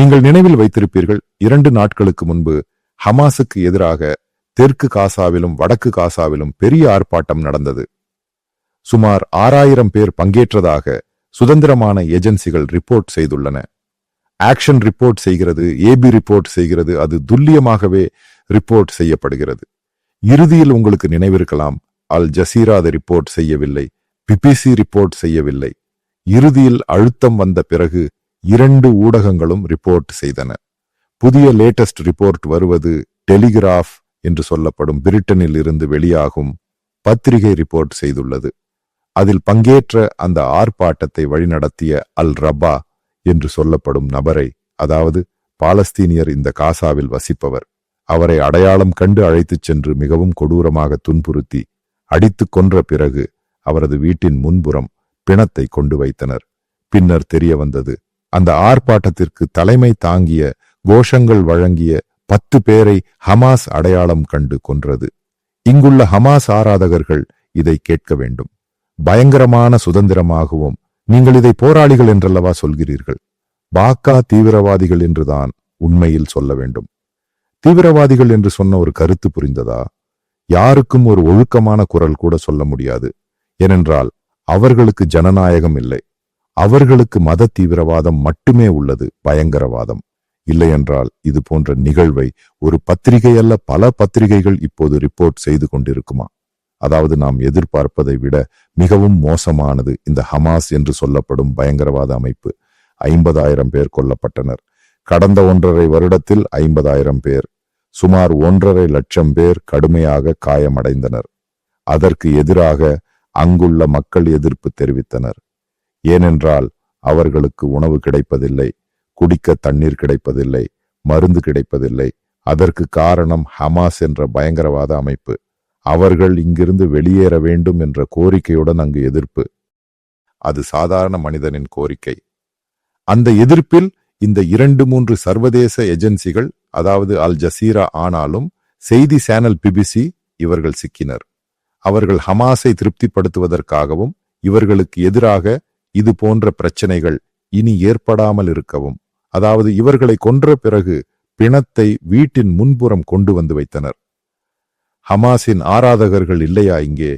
நீங்கள் நினைவில் வைத்திருப்பீர்கள் இரண்டு நாட்களுக்கு முன்பு ஹமாஸுக்கு எதிராக தெற்கு காசாவிலும் வடக்கு காசாவிலும் பெரிய ஆர்ப்பாட்டம் நடந்தது. சுமார் ஆறாயிரம் பேர் பங்கேற்றதாக சுதந்திரமான ஏஜென்சிகள் ரிப்போர்ட் செய்துள்ளன. ஆக்ஷன் ரிப்போர்ட் செய்கிறது ஏபி ரிப்போர்ட் செய்கிறது அது துல்லியமாகவே ரிப்போர்ட் செய்யப்படுகிறது. இறுதியில் உங்களுக்கு நினைவிருக்கலாம் அல் ஜசீரா அதை ரிப்போர்ட் செய்யவில்லை பிபிசி ரிப்போர்ட் செய்யவில்லை. இறுதியில் அழுத்தம் வந்த பிறகு இரண்டு ஊடகங்களும் ரிப்போர்ட் செய்தன. புதிய லேட்டஸ்ட் ரிப்போர்ட் வருவது டெலிகிராஃப் என்று சொல்லப்படும் பிரிட்டனில் இருந்து வெளியாகும் பத்திரிகை ரிப்போர்ட் செய்துள்ளது. அதில் பங்கேற்ற அந்த ஆர்ப்பாட்டத்தை வழிநடத்திய அல் ரபா என்று சொல்லப்படும் நபரை அதாவது பாலஸ்தீனியர் இந்த காசாவில் வசிப்பவர் அவரை அடையாளம் கண்டு அழைத்துச் சென்று மிகவும் கொடூரமாக துன்புறுத்தி அடித்துக் கொன்ற பிறகு அவரது வீட்டின் முன்புறம் பிணத்தை கொண்டு வைத்தனர். பின்னர் தெரிய வந்தது அந்த ஆர்ப்பாட்டத்திற்கு தலைமை தாங்கிய கோஷங்கள் வழங்கிய பத்து பேரை ஹமாஸ் அடையாளம் கண்டு கொன்றது. இங்குள்ள ஹமாஸ் ஆராதகர்கள் இதை கேட்க வேண்டும். பயங்கரமான சுதந்திரமாகவும் நீங்கள் இதை போராளிகள் என்றல்லவா சொல்கிறீர்கள்? பாக்கா தீவிரவாதிகள் என்றுதான் உண்மையில் சொல்ல வேண்டும். தீவிரவாதிகள் என்று சொன்ன ஒரு கருத்து புரிந்ததா? யாருக்கும் ஒரு ஒழுக்கமான குரல் கூட சொல்ல முடியாது. ஏனென்றால் அவர்களுக்கு ஜனநாயகம் இல்லை. அவர்களுக்கு மத தீவிரவாதம் மட்டுமே உள்ளது பயங்கரவாதம். இல்லையென்றால் இது போன்ற நிகழ்வை ஒரு பத்திரிகை அல்ல பல பத்திரிகைகள் இப்போது ரிப்போர்ட் செய்து கொண்டிருக்குமா? அதாவது நாம் எதிர்பார்ப்பதை விட மிகவும் மோசமானது இந்த ஹமாஸ் என்று சொல்லப்படும் பயங்கரவாத அமைப்பு. ஐம்பதாயிரம் பேர் கொல்லப்பட்டனர். கடந்த ஒன்றரை வருடத்தில் ஐம்பதாயிரம் பேர் சுமார் ஒன்றரை லட்சம் பேர் கடுமையாக காயமடைந்தனர். அதற்கு எதிராக அங்குள்ள மக்கள் எதிர்ப்பு தெரிவித்தனர். ஏனென்றால் அவர்களுக்கு உணவு கிடைப்பதில்லை குடிக்க தண்ணீர் கிடைப்பதில்லை மருந்து கிடைப்பதில்லை. அதற்கு காரணம் ஹமாஸ் என்ற பயங்கரவாத அமைப்பு. அவர்கள் இங்கிருந்து வெளியேற வேண்டும் என்ற கோரிக்கையுடன் அங்கு எதிர்ப்பு. அது சாதாரண மனிதனின் கோரிக்கை. அந்த எதிர்ப்பில் இந்த இரண்டு மூன்று சர்வதேச ஏஜென்சிகள் அதாவது அல் ஜசீரா ஆனாலும் செய்தி சேனல் பிபிசி இவர்கள் சிக்கினர். அவர்கள் ஹமாஸை திருப்திப்படுத்துவதற்காகவும் இவர்களுக்கு எதிராக இது போன்ற பிரச்சனைகள் இனி ஏற்படாமல் இருக்கவும். அதாவது இவர்களை கொன்ற பிறகு பிணத்தை வீட்டின் முன்புறம் கொண்டு வந்து வைத்தனர். ஹமாஸின் ஆராதகர்கள் இல்லையா இங்கே?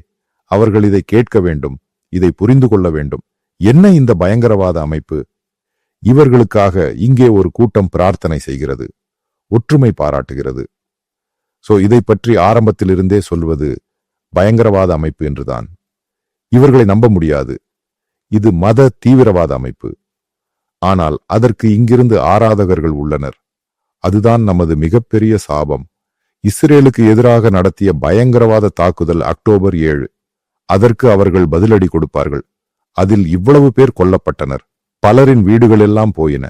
அவர்கள் இதை கேட்க வேண்டும் இதை புரிந்து கொள்ள வேண்டும். என்ன இந்த பயங்கரவாத அமைப்பு? இவர்களுக்காக இங்கே ஒரு கூட்டம் பிரார்த்தனை செய்கிறது ஒற்றுமை பாராட்டுகிறது. சோ இதை பற்றி ஆரம்பத்திலிருந்தே சொல்வது பயங்கரவாத அமைப்பு என்றுதான். இவர்களை நம்ப முடியாது. இது மத தீவிரவாத அமைப்பு. ஆனால் அதற்கு இங்கிருந்து ஆராதகர்கள் உள்ளனர். அதுதான் நமது மிகப்பெரிய சாபம். இஸ்ரேலுக்கு எதிராக நடத்திய பயங்கரவாத தாக்குதல் அக்டோபர் ஏழு. அதற்கு அவர்கள் பதிலடி கொடுப்பார்கள். அதில் இவ்வளவு பேர் கொல்லப்பட்டனர். பலரின் வீடுகளெல்லாம் போயின.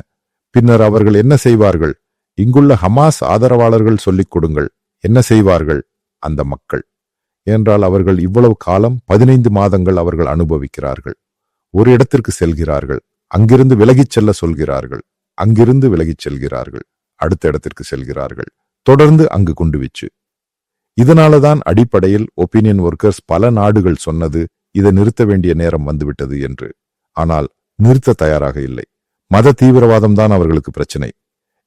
பின்னர் அவர்கள் என்ன செய்வார்கள்? இங்குள்ள ஹமாஸ் ஆதரவாளர்கள் சொல்லிக் கொடுங்கள். என்ன செய்வார்கள்? அந்த மக்கள். என்றால் அவர்கள் இவ்வளவு காலம் பதினைந்து மாதங்கள் அவர்கள் அனுபவிக்கிறார்கள். ஒரு இடத்திற்கு செல்கிறார்கள். அங்கிருந்து விலகிச் செல்ல சொல்கிறார்கள். அங்கிருந்து விலகிச் செல்கிறார்கள். அடுத்த இடத்திற்கு செல்கிறார்கள். தொடர்ந்து அங்கு குண்டு வீச்சு. இதனாலதான் அடிப்படையில் ஒப்பீனியன் ஒர்க்கர்ஸ் பல நாடுகள் சொன்னது இதை நிறுத்த வேண்டிய நேரம் வந்துவிட்டது என்று. ஆனால் நிறுத்த தயாராக இல்லை. மத தீவிரவாதம் தான் அவர்களுக்கு பிரச்சனை.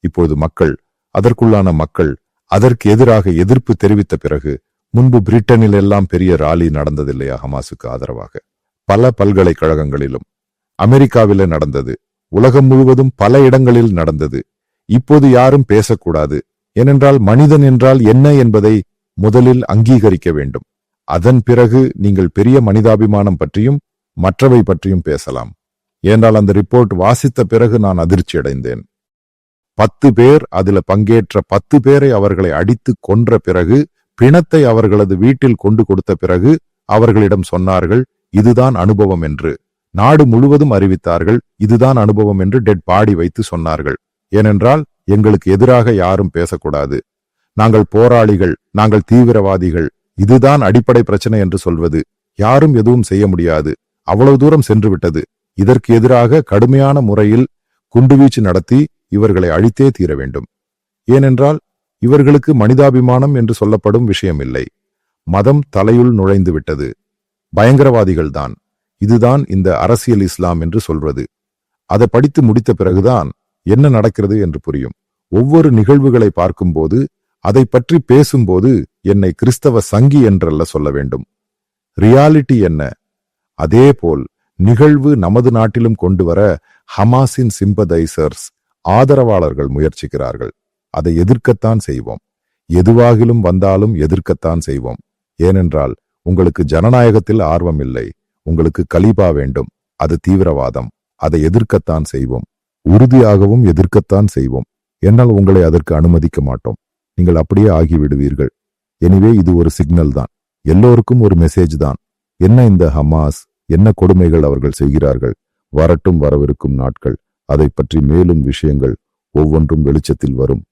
இப்பொழுது மக்கள் அதற்குள்ளான மக்கள் அதற்கு எதிராக எதிர்ப்பு தெரிவித்த பிறகு முன்பு பிரிட்டனில் எல்லாம் பெரிய ராலி நடந்ததில்லையா ஹமாசுக்கு ஆதரவாக? பல பல்கலைக்கழகங்களிலும். அமெரிக்காவில நடந்தது. உலகம் முழுவதும் பல இடங்களில் நடந்தது. இப்போது யாரும் பேசக்கூடாது. ஏனென்றால் மனிதன் என்றால் என்ன என்பதை முதலில் அங்கீகரிக்க வேண்டும். அதன் பிறகு நீங்கள் பெரிய மனிதாபிமானம் பற்றியும் மற்றவை பற்றியும் பேசலாம். ஏனென்றால் அந்த ரிப்போர்ட் வாசித்த பிறகு நான் அதிர்ச்சி அடைந்தேன் பத்து பேர் அதுல பங்கேற்ற பத்து பேரை அவர்களை அடித்து கொன்ற பிறகு பிணத்தை அவர்களது வீட்டில் கொண்டு கொடுத்த பிறகு அவர்களிடம் சொன்னார்கள் இதுதான் அனுபவம் என்று. நாடு முழுவதும் அறிவித்தார்கள் இதுதான் அனுபவம் என்று டெட் பாடி வைத்து சொன்னார்கள். ஏனென்றால் எங்களுக்கு எதிராக யாரும் பேசக்கூடாது. நாங்கள் போராளிகள் நாங்கள் தீவிரவாதிகள் இதுதான் அடிப்படை பிரச்சனை என்று சொல்வது. யாரும் எதுவும் செய்ய முடியாது. அவ்வளவு தூரம் சென்று விட்டது. இதற்கு எதிராக கடுமையான முறையில் குண்டுவீச்சு நடத்தி இவர்களை அழித்தே தீர வேண்டும். ஏனென்றால் இவர்களுக்கு மனிதாபிமானம் என்று சொல்லப்படும் விஷயமில்லை. மதம் தலையுள் நுழைந்து விட்டது. பயங்கரவாதிகள்தான். இதுதான் இந்த அரசியல் இஸ்லாம் என்று சொல்வது. அதை படித்து முடித்த பிறகுதான் என்ன நடக்கிறது என்று புரியும். ஒவ்வொரு நிகழ்வுகளை பார்க்கும்போது அதை பற்றி பேசும்போது என்னை கிறிஸ்தவ சங்கி என்றல்ல சொல்ல வேண்டும். ரியாலிட்டி என்ன? அதேபோல் நிகழ்வு நமது நாட்டிலும் கொண்டு வர ஹமாஸின் சிம்பதைசர்ஸ் ஆதரவாளர்கள் முயற்சிக்கிறார்கள். அதை எதிர்க்கத்தான் செய்வோம். எதுவாகிலும் வந்தாலும் எதிர்க்கத்தான் செய்வோம். ஏனென்றால் உங்களுக்கு ஜனநாயகத்தில் ஆர்வம் இல்லை. உங்களுக்கு கலீபா வேண்டும். அது தீவிரவாதம். அதை எதிர்க்கத்தான் செய்வோம். உறுதியாகவும் எதிர்க்கத்தான் செய்வோம். என்னால் உங்களை அதற்கு அனுமதிக்க மாட்டோம். நீங்கள் அப்படியே ஆகிவிடுவீர்கள். எனிவே இது ஒரு சிக்னல் தான். எல்லோருக்கும் ஒரு மெசேஜ் தான். என்ன இந்த ஹமாஸ்? என்ன கொடுமைகள் அவர்கள் செய்கிறார்கள்? வரட்டும் வரவிருக்கும் நாட்கள். அதை பற்றி மேலும் விஷயங்கள் ஒவ்வொன்றும் வெளிச்சத்தில் வரும்.